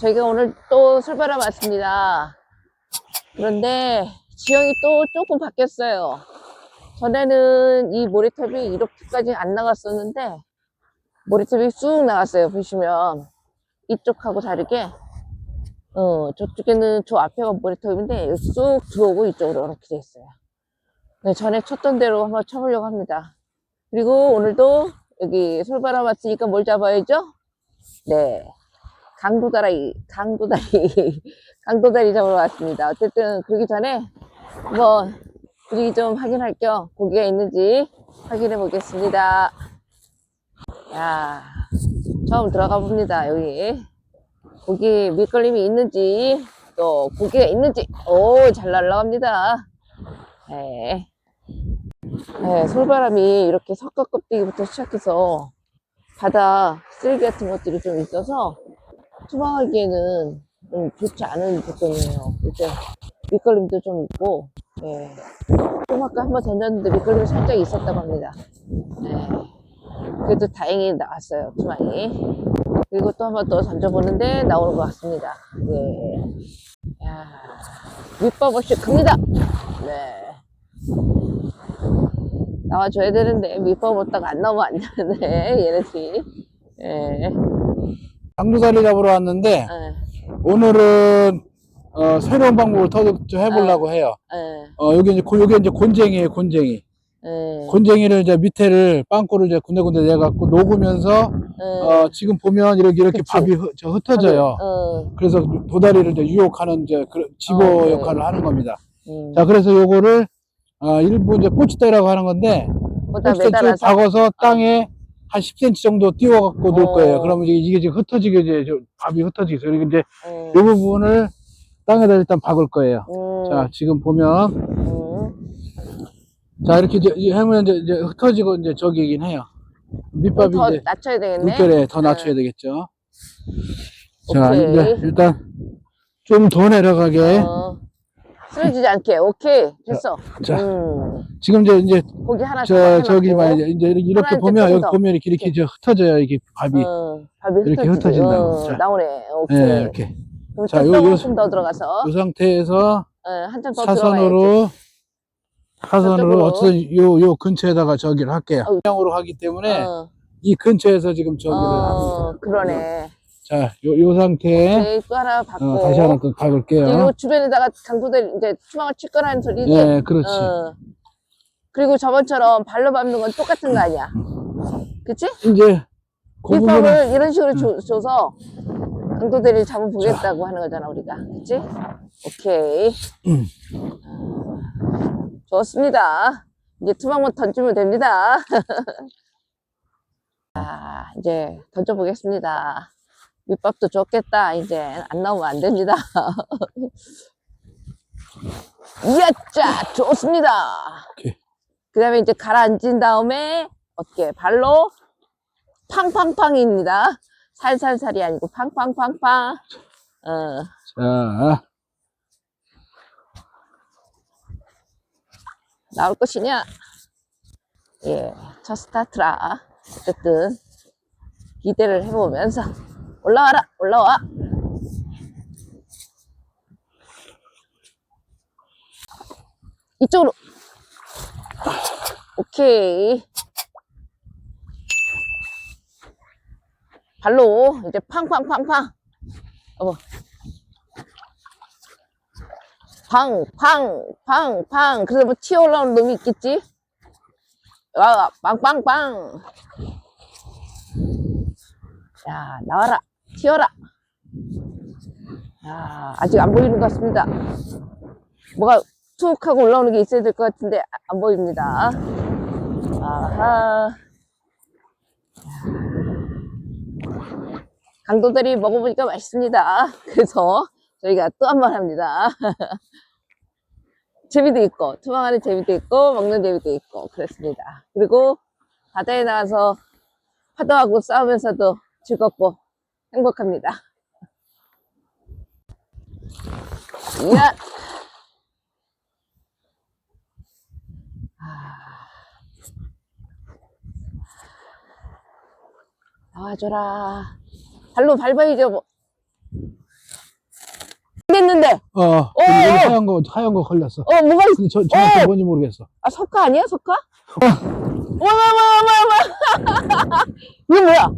저희가 오늘 또 술바람 왔습니다. 그런데 지형이 또 조금 바뀌었어요. 전에는 이 모래톱이 이렇게까지 안 나갔었는데 모래톱이 쑥 나갔어요. 보시면 이쪽하고 다르게 어 저쪽에는 저 앞에가 모래톱인데 쑥 들어오고 이쪽으로 이렇게 돼 있어요. 네, 전에 쳤던 대로 한번 쳐보려고 합니다. 그리고 오늘도 여기 솔바람 왔으니까 뭘 잡아야죠? 네. 강도다리, 강도다리, 강도다리 잡으러 왔습니다. 어쨌든 그러기 전에 한번 분위기 좀 확인할 겸 고기가 있는지 확인해 보겠습니다. 야, 처음 들어가 봅니다. 여기 고기 밑걸림이 있는지 또 고기가 있는지 오 잘 날라갑니다. 네. 네, 솔바람이 이렇게 석가 껍데기부터 시작해서 바다 쓰레기 같은 것들이 좀 있어서 투망하기에는 좀 좋지 않은 조건이에요. 이제 밑걸림도 좀 있고, 예. 좀 아까 한번 던졌는데 밑걸림이 살짝 있었다고 합니다. 예. 그래도 다행히 나왔어요, 투망이. 그리고 또 한 번 더 던져보는데 나오는 것 같습니다. 예. 야, 밑밥 없이 큽니다. 네. 나와줘야 되는데, 밑밥 없다가 안 나오면 안 되는데, 얘네들이. 예. 강두다리 잡으러 왔는데 예. 오늘은 어, 새로운 방법을 더좀 해보려고 해요. 예. 어, 여기 이제 고- 여기 이제 곤쟁이에요, 곤쟁이. 예. 곤쟁이를 이제 밑에를 빵꾸를 이제 군데군데 내갖고 녹으면서 예. 어, 지금 보면 이렇게 이렇게 그치. 밥이 흩, 저 흩어져요. 어. 그래서 도다리를 이제 유혹하는 이제 집어 어, 네. 역할을 하는 겁니다. 음. 자, 그래서 요거를 어, 일부 이제 꼬치대라고 하는 건데 거기다 꼬치대 쭉 박아서 땅에 한 10cm 정도 띄워갖고 놓을 어. 거예요. 그러면 이게, 이게 지금 흩어지게 이제 저 밥이 흩어지게. 그리고 이제 음. 이 부분을 땅에다 일단 박을 거예요. 음. 자, 지금 보면 음. 자 이렇게 이제 이 하면 이제, 이제 흩어지고 이제 저기긴 해요. 밑밥이 더 이제 낮춰야 되겠네. 물결에 더 낮춰야 네. 되겠죠. 자, 오케이. 이제 일단 좀 더 내려가게. 어. 쓰러지지 않게. 오케이. 됐어. 자, 음. 지금 이제 이제 고기 하나 저더 저기 해놓고. 말이야. 이제 이렇게 하나 보면 조금 여기 더. 보면 이렇게 이렇게 이제 흩어져요. 이게 밥이. 어, 밥이 이렇게 흩어지지. 흩어진다고. 어, 자. 나오네. 오케이. 네, 이렇게. 그럼 자, 자, 요- 요, 요- 조금 더 들어가서 이 상태에서 어, 한참 더 들어가야지. 사선으로 사선으로 저쪽으로. 어쨌든 요 요 근처에다가 저기를 할게요. 어우. 방향으로 하기 때문에 어, 이 근처에서 지금 저기를 합니다. 어, 그러네. 자, 요, 요 상태에 오케이, 또 하나 받고. 어, 다시 하나 또 박을게요. 그리고 주변에다가 강도들 이제 추방을 칠 거라는 소리지. 네, 그렇지. 어. 그리고 저번처럼 발로 밟는 건 똑같은 거 아니야. 그치? 이제 그 부분은 밑밥을 이런 식으로 줘, 줘서 강도들을 잡아보겠다고 하는 거잖아, 우리가. 그치? 오케이. 음. 어, 좋습니다. 이제 투망만 던지면 됩니다. 자, 이제 던져보겠습니다. 밑밥도 좋겠다. 이제 안 나오면 안 됩니다. 이야짜! 좋습니다. 그 다음에 이제 가라앉은 다음에 어떻게 발로 팡팡팡입니다. 살살살이 아니고 팡팡팡팡. 어, 자, 나올 것이냐? 예, 첫 스타트라. 어쨌든 기대를 해보면서 올라와라, 올라와. 이쪽으로. 오케이. 발로 이제 팡팡팡팡. 어머. 팡, 팡, 팡, 팡. 그래서 뭐 튀어 올라오는 놈이 있겠지? 아, 빵빵빵. 야, 나와라. 튀어라. 야, 아직 안 보이는 것 같습니다. 뭐가 툭 하고 올라오는 게 있어야 될 것 같은데, 아- 안 보입니다. 아하. 강도들이 먹어보니까 맛있습니다. 그래서 저희가 또 한 번 합니다. 재미도 있고, 투망하는 재미도 있고, 먹는 재미도 있고, 그렇습니다. 그리고 바다에 나가서 파도하고 싸우면서도 즐겁고 행복합니다. 이야! 아. 나와줘라. 발로 밟아야죠, 뭐. 됐는데, 어, 어. 어, 어. 하얀 거, 하얀 거 걸렸어. 어, 뭐가 있어? 저, 정확히 어. 뭔지 모르겠어. 아, 석화 아니야, 어머, 어머, 어머. 이거 뭐야?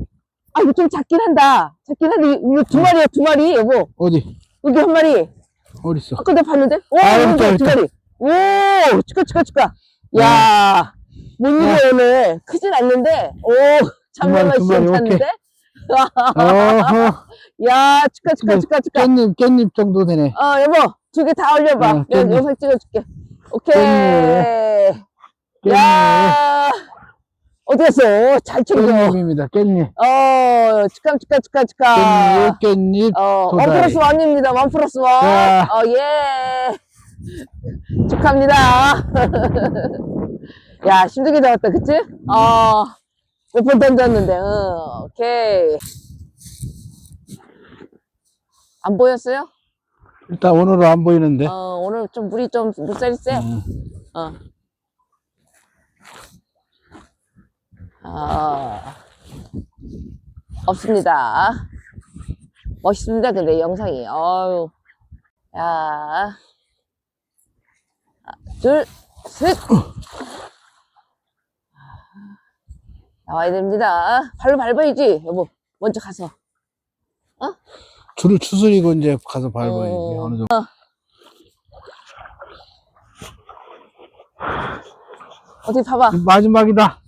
아, 이거 좀 작긴 한다. 작긴 한데, 이거 두 마리야, 두 마리, 여보. 어디? 여기 한 마리. 어딨어? 아까 내가 봤는데? 오, 아, 여기 있다, 두 여기 마리. 오, 축하, 축하, 축하. 야, 뭔 일이야, 오늘. 크진 않는데, 오, 잠깐만 두 마리, 두 마리, 시원찮는데? 어허. 야, 축하, 축하, 축하, 축하. 깻잎, 깻잎 정도 되네. 어, 여보, 두 개 다 올려봐. 어, 내가 깻잎. 영상 찍어줄게. 오케이. 깻잎. 야, 어디 갔어? 잘 챙겨. 깻잎입니다, 깻잎. 어, 축하, 축하, 축하, 축하. 깻잎, 깻잎. 어, 원 도다리. 플러스 원입니다. 원 플러스 원. 자. 어, 예. 축하합니다. 야, 힘들게 잡았다, 그치? 어, 몇 번 던졌는데, 어, 오케이. 안 보였어요? 일단 오늘은 안 보이는데. 어, 오늘 좀 물이 좀, 물살이 세. 음. 어. 아, 없습니다. 멋있습니다, 근데 영상이. 어유 야. 하나, 둘, 셋. 나와야 됩니다. 발로 밟아야지, 여보. 먼저 가서. 줄을 추스리고 이제 가서 밟아야지, 어. 어느 정도. 어디 봐봐. 마지막이다.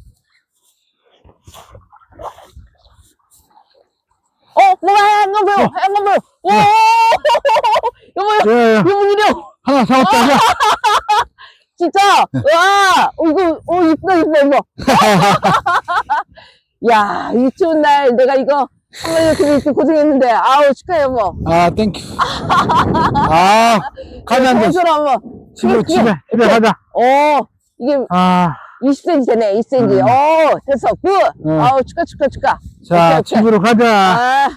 2명! 하나 잡았다. 하나. 진짜? 와! 이거, 어, 이쁘다, 이쁘다, 이거. 야, 이 추운 날 내가 이거 한 번에 그게 이렇게 고생했는데, 아우, 축하해, 여보. 아, 땡큐. 아, 가자, 안 돼. 보여줘라, 한번. 집에, 그게- 집에, 집에 가자. 어, 이게 아, 20cm 되네, 2cm. 음. 어, 됐어, 굿! 음. 아우, 축하, 축하, 축하. 오케이, 오케이. 집으로 가자. 아,